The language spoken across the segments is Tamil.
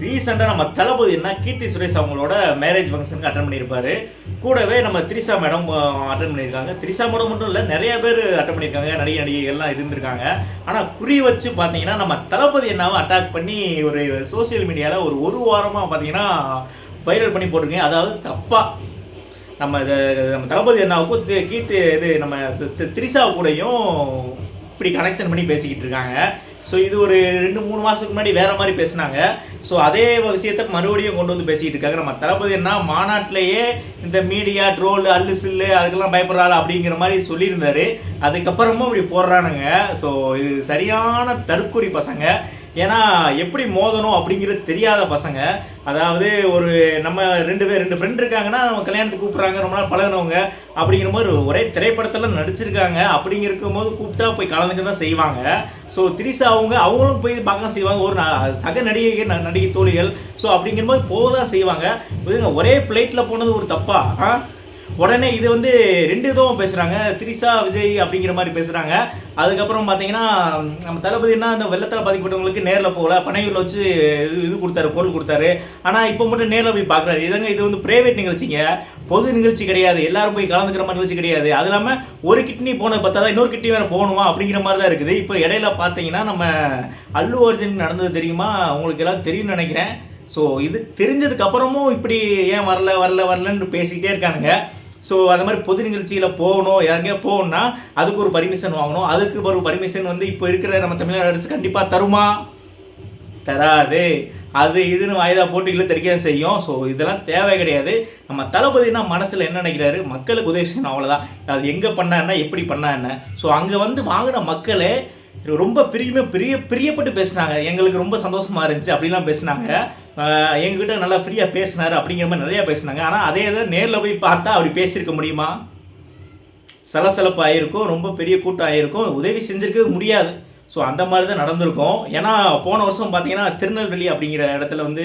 ரீசெண்டாக நம்ம தளபதி என்ன? கீர்த்தி சுரேஷ் அவங்களோட மேரேஜ் ஃபங்க்ஷனுக்கு அட்டன் பண்ணியிருப்பாரு. கூடவே நம்ம த்ரிஷா மேடம் அட்டன் பண்ணியிருக்காங்க. த்ரிஷா மேடம் மட்டும் இல்லை நிறைய பேர் அட்டன் பண்ணியிருக்காங்க. நடிகை நடிகைகள்லாம் இருந்திருக்காங்க. ஆனால் குறி வச்சு பார்த்தீங்கன்னா நம்ம தளபதி என்னாவை அட்டாக் பண்ணி ஒரு சோஷியல் மீடியாவில் ஒரு ஒரு வாரமாக பார்த்தீங்கன்னா வைரல் பண்ணி போட்டிருக்கேன். அதாவது தப்பாக நம்ம இதை நம்ம தளபதி அண்ணாவுக்கும் கீர்த்தி இது நம்ம தி- கூடயும் இப்படி கனெக்ஷன் பண்ணி பேசிக்கிட்டு இருக்காங்க. ஸோ இது ஒரு ரெண்டு மூணு மாதத்துக்கு முன்னாடி வேற மாதிரி பேசினாங்க. ஸோ அதே விஷயத்த மறுபடியும் கொண்டு வந்து பேசிக்கிட்டு இருக்காங்க. நம்ம தளபதி என்ன மாநாட்டிலேயே இந்த மீடியா ட்ரோல் அல்லு சில்லு அதுக்கெல்லாம் பயப்படுறாள் அப்படிங்கிற மாதிரி சொல்லியிருந்தாரு. அதுக்கப்புறமும் இப்படி போடுறானுங்க. ஸோ இது சரியான தற்கொலை பசங்க. ஏன்னா எப்படி மோதணும் அப்படிங்கிறது தெரியாத பசங்க. அதாவது ஒரு நம்ம ரெண்டு பேர் ரெண்டு ஃப்ரெண்ட் இருக்காங்கன்னா நம்ம கல்யாணத்துக்கு கூப்பிட்றாங்க ரொம்ப நாள் பழகினவங்க அப்படிங்கிற மாதிரி ஒரே திரைப்படத்தில் நடிச்சிருக்காங்க அப்படிங்கிறக்கும் போது கூப்பிட்டா போய் கலந்துக்க தான் செய்வாங்க. ஸோ திரிசா அவங்க அவங்களும் போய் பார்க்க செய்வாங்க. ஒரு ந- சக நடிகை ந- நடிகை தோழிகள். ஸோ அப்படிங்கிற போது போக தான் செய்வாங்க. ஒரே பிளேட்டில் போனது ஒரு தப்பா? ஆ? உடனே இது வந்து ரெண்டு இதுவும் பேசுகிறாங்க திரிசா விஜய் அப்படிங்கிற மாதிரி பேசுகிறாங்க அதுக்கப்புறம் பார்த்தீங்கன்னா நம்ம தளபதினா அந்த வெள்ளத்தில் பாதிக்கப்பட்டவங்களுக்கு நேரில் போகல. பனையூரில் வச்சு இது இது கொடுத்தாரு பொருள் கொடுத்தாரு. ஆனால் இப்போ மட்டும் நேரில் போய் பார்க்குறாரு இதுங்க இது வந்து பிரைவேட் நிகழ்ச்சிங்க. பொது நிகழ்ச்சி கிடையாது. எல்லாரும் போய் கலந்துக்கிற மாதிரி நிகழ்ச்சி கிடையாது. அது இல்லாமல் ஒரு கிட்னி போனது பார்த்தா இன்னொரு கிட்னி வேறு போகணுமா அப்படிங்கிற மாதிரி தான் இருக்குது. இப்போ இடையில பார்த்தீங்கன்னா நம்ம அல்லு அர்ஜுன் நடந்தது தெரியுமா? உங்களுக்கு எல்லாம் தெரியும்னு நினைக்கிறேன். ஸோ இது தெரிஞ்சதுக்கு அப்புறமும் இப்படி ஏன் வரல வரல வரலன்னு பேசிக்கிட்டே இருக்கானுங்க. ஸோ அது மாதிரி பொது நிகழ்ச்சியில் போகணும் எங்கேயா போகணும்னா அதுக்கு ஒரு பர்மிஷன் வாங்கணும். அதுக்கு ஒரு பர்மிஷன் வந்து இப்போ இருக்கிற நம்ம தமிழ்நாடு அரசு கண்டிப்பாக தருமா? தராது. அது இதுன்னு வாய்தா போட்டு இழுத்தடிக்க செய்யும். ஸோ இதெல்லாம் தேவை கிடையாது. நம்ம தளபதினா மனசில் என்ன நினைக்கிறாரு? மக்களுக்கு உதவி செய்யணும் அவ்வளோதான் அது எங்கே பண்ணா என்ன எப்படி பண்ணா என்ன? ஸோ அங்கே வந்து வாங்கின மக்களே ரொம்ப பிரியமே பிரிய பிரியப்பட்டு பேசினாங்க. எங்களுக்கு ரொம்ப சந்தோஷமா இருந்துச்சு அப்படிலாம் பேசினாங்க. எங்ககிட்ட நல்லா ஃப்ரீயாக பேசினார் அப்படிங்கிற மாதிரி நிறையா பேசினாங்க. ஆனால் அதே இதை நேரில் போய் பார்த்தா அப்படி பேசியிருக்க முடியுமா? சலசலப்பு ஆகிருக்கும் ரொம்ப பெரிய கூட்டம் ஆகிருக்கும் உதவி செஞ்சுருக்க முடியாது. ஸோ அந்த மாதிரி தான் நடந்திருக்கும். ஏன்னா போன வருஷம் பார்த்தீங்கன்னா திருநெல்வேலி அப்படிங்கிற இடத்துல வந்து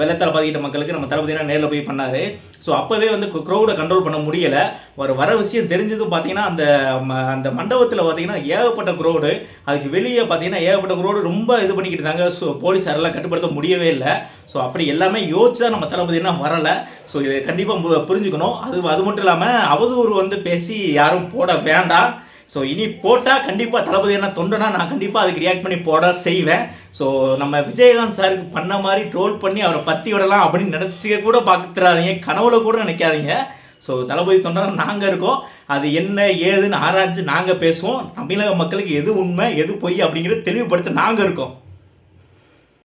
வெள்ளத்தால் பாதிக்கிட்ட மக்களுக்கு நம்ம தளபதினா நேரில் போய் பண்ணார். ஸோ அப்போவே வந்து க்ரௌடை கண்ட்ரோல் பண்ண முடியலை. ஒரு வர விஷயம் தெரிஞ்சதும் பார்த்தீங்கன்னா அந்த ம- அந்த மண்டபத்தில் பார்த்தீங்கன்னா ஏகப்பட்ட க்ரௌடு அதுக்கு வெளியே பார்த்தீங்கன்னா ஏகப்பட்ட க்ரௌடு ரொம்ப இது பண்ணிக்கிட்டு இருந்தாங்க. ஸோ போலீஸாரெல்லாம் கட்டுப்படுத்த முடியவே இல்லை. ஸோ அப்படி எல்லாமே யோசிச்சா நம்ம தளபதினா வரலை. ஸோ இதை கண்டிப்பாக புரிஞ்சுக்கணும். அது அது மட்டும் இல்லாமல் அவதூறு வந்து பேசி யாரும் போட வேண்டாம். ஸோ இனி போட்டால் கண்டிப்பாக தளபதி என்ன தொண்டனா நான் கண்டிப்பாக அதுக்கு ரியாக்ட் பண்ணி போட செய்வேன். ஸோ நம்ம விஜயகாந்த் சாருக்கு பண்ண மாதிரி ட்ரோல் பண்ணி அவரை பற்றி விடலாம் அப்படின்னு நினச்சிக்க கூட பார்த்துறாதீங்க கனவுல கூட நினைக்காதீங்க. ஸோ தளபதி தொண்டனா நாங்கள் இருக்கோம். அது என்ன ஏதுன்னு ஆராய்ஞ்சு நாங்கள் பேசுவோம். தமிழக மக்களுக்கு எது உண்மை எது பொய் அப்படிங்கிறத தெளிவுபடுத்த நாங்கள் இருக்கோம்.